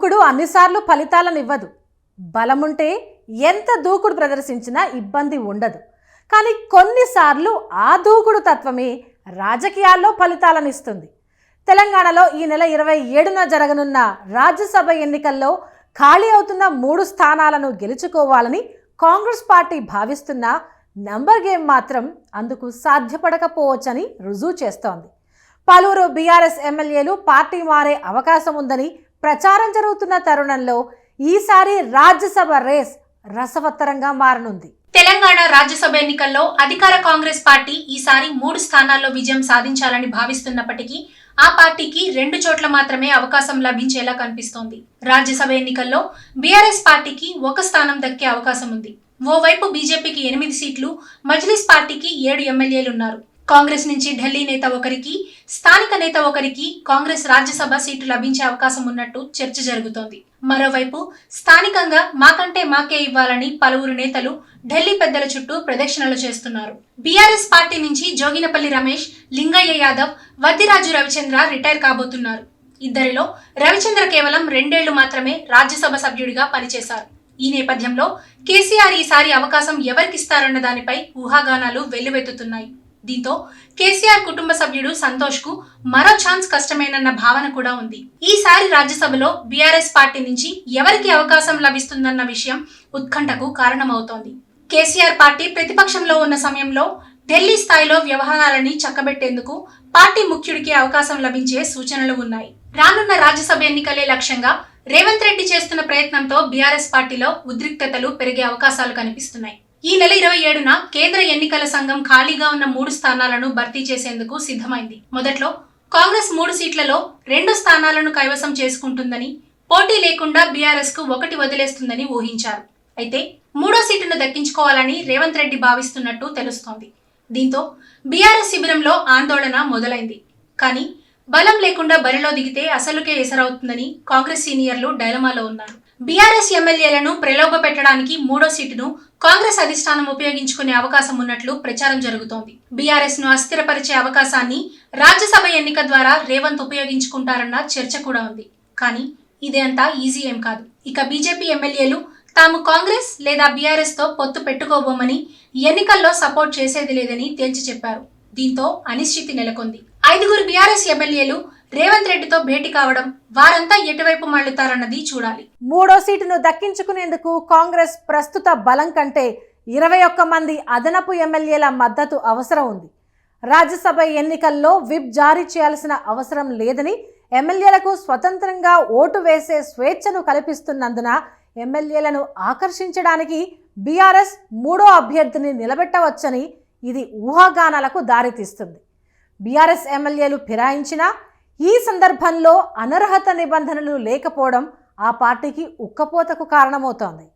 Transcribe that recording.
దూకుడు అన్నిసార్లు ఫలితాలను ఇవ్వదు బలముంటే ఎంత దూకుడు ప్రదర్శించినా ఇబ్బంది ఉండదు. కానీ కొన్నిసార్లు ఆ దూకుడు తత్వమే రాజకీయాల్లో ఫలితాలను ఇస్తుంది తెలంగాణలో ఈ నెల ఇరవై ఏడున జరగనున్న రాజ్యసభ ఎన్నికల్లో ఖాళీ అవుతున్న మూడు స్థానాలను గెలుచుకోవాలని కాంగ్రెస్ పార్టీ భావిస్తున్న నంబర్ గేమ్ మాత్రం అందుకు సాధ్యపడకపోవచ్చని రుజువు చేస్తోంది. పలువురు బీఆర్ఎస్ ఎమ్మెల్యేలు పార్టీ మారే అవకాశం ఉందని ప్రచారం జరుగుతున్న తరుణంలో ఈసారి రాజ్యసభ రేస్ రసవత్తరంగా మారనుంది. తెలంగాణ రాజ్యసభ ఎన్నికల్లో అధికార కాంగ్రెస్ పార్టీ ఈసారి మూడు స్థానాల్లో విజయం సాధించాలని భావిస్తున్నప్పటికీ ఆ పార్టీకి రెండు చోట్ల మాత్రమే అవకాశం లభించేలా కనిపిస్తోంది. రాజ్యసభ ఎన్నికల్లో బీఆర్ఎస్ పార్టీకి ఒక స్థానం దక్కే అవకాశం ఉంది. ఓవైపు బీజేపీకి ఎనిమిది సీట్లు మజ్లిస్ పార్టీకి ఏడు ఎమ్మెల్యేలున్నారు. కాంగ్రెస్ నుంచి ఢిల్లీ నేత ఒకరికి స్థానిక నేత ఒకరికి కాంగ్రెస్ రాజ్యసభ సీటు లభించే అవకాశం ఉన్నట్టు చర్చ జరుగుతోంది. మరోవైపు స్థానికంగా మాకంటే మాకే ఇవ్వాలని పలువురు నేతలు ఢిల్లీ పెద్దల చుట్టూ ప్రదక్షిణలు చేస్తున్నారు. బీఆర్ఎస్ పార్టీ నుంచి జోగినపల్లి రమేష్ లింగయ్య యాదవ్ వద్దిరాజు రవిచంద్ర రిటైర్ కాబోతున్నారు. ఇద్దరిలో రవిచంద్ర కేవలం రెండేళ్ళు మాత్రమే రాజ్యసభ సభ్యుడిగా పనిచేశారు. ఈ నేపథ్యంలో కేసీఆర్ ఈసారి అవకాశం ఎవరికిస్తారన్న దానిపై ఊహాగానాలు వెల్లువెత్తుతున్నాయి. దీంతో కేసీఆర్ కుటుంబ సభ్యుడు సంతోష్కు మరో ఛాన్స్ కష్టమేనన్న భావన కూడా ఉంది. ఈసారి రాజ్యసభలో బీఆర్ఎస్ పార్టీ నుంచి ఎవరికి అవకాశం లభిస్తుందన్న విషయం ఉత్కంఠకు కారణమవుతోంది. కేసీఆర్ పార్టీ ప్రతిపక్షంలో ఉన్న సమయంలో ఢిల్లీ స్థాయిలో వ్యవహారాలని చక్కబెట్టేందుకు పార్టీ ముఖ్యుడికి అవకాశం లభించే సూచనలు ఉన్నాయి. రానున్న రాజ్యసభ ఎన్నికలే లక్ష్యంగా రేవంత్ రెడ్డి చేస్తున్న ప్రయత్నంతో బీఆర్ఎస్ పార్టీలో ఉద్రిక్తతలు పెరిగే అవకాశాలు కనిపిస్తున్నాయి. ఈ నెల ఇరవై ఏడున కేంద్ర ఎన్నికల సంఘం ఖాళీగా ఉన్న మూడు స్థానాలను భర్తీ చేసేందుకు సిద్ధమైంది. మొదట్లో కాంగ్రెస్ మూడు సీట్లలో రెండు స్థానాలను కైవసం చేసుకుంటుందని పోటీ లేకుండా బీఆర్ఎస్కు ఒకటి వదిలేస్తుందని ఊహించారు. అయితే మూడో సీటును దక్కించుకోవాలని రేవంత్ రెడ్డి భావిస్తున్నట్టు తెలుస్తోంది. దీంతో బీఆర్ఎస్ శిబిరంలో ఆందోళన మొదలైంది. కానీ బలం లేకుండా బరిలో దిగితే అసలుకే ఎసరవుతుందని కాంగ్రెస్ సీనియర్లు డైలమాలో ఉన్నారు. బీఆర్ఎస్ ఎమ్మెల్యేలను ప్రలోభ పెట్టడానికి మూడో సీటును కాంగ్రెస్ అధిష్టానం ఉపయోగించుకునే అవకాశం ఉన్నట్లు ప్రచారం జరుగుతోంది. బీఆర్ఎస్ను అస్థిరపరిచే అవకాశాన్ని రాజ్యసభ ఎన్నిక ద్వారా రేవంత్ ఉపయోగించుకుంటారన్న చర్చ కూడా ఉంది. కానీ ఇదే అంతా ఈజీ ఏం కాదు. ఇక బీజేపీ ఎమ్మెల్యేలు తాము కాంగ్రెస్ లేదా బీఆర్ఎస్తో పొత్తు పెట్టుకోబోమని ఎన్నికల్లో సపోర్ట్ చేసేది లేదని తేల్చి చెప్పారు. దీంతో అనిశ్చితి నెలకొంది. ఐదుగురు బీఆర్ఎస్ ఎమ్మెల్యేలు రేవంత్ రెడ్డితో భేటీ కావడం వారంతా ఎటువైపు మళ్ళుతారన్నది చూడాలి. మూడో సీటును దక్కించుకునేందుకు కాంగ్రెస్ ప్రస్తుత బలం కంటే ఇరవై ఒక్క మంది అదనపు ఎమ్మెల్యేల మద్దతు అవసరం ఉంది. రాజ్యసభ ఎన్నికల్లో విప్ జారీ చేయాల్సిన అవసరం లేదని ఎమ్మెల్యేలకు స్వతంత్రంగా ఓటు వేసే స్వేచ్ఛను కల్పిస్తున్నందున ఎమ్మెల్యేలను ఆకర్షించడానికి బీఆర్ఎస్ మూడో అభ్యర్థిని నిలబెట్టవచ్చని ఇది ఊహాగానాలకు దారితీస్తుంది. బీఆర్ఎస్ ఎమ్మెల్యేలు ఫిరాయించినా ఈ సందర్భంలో అనర్హత నిబంధనలు లేకపోవడం ఆ పార్టీకి ఉక్కపోతకు కారణమవుతోంది.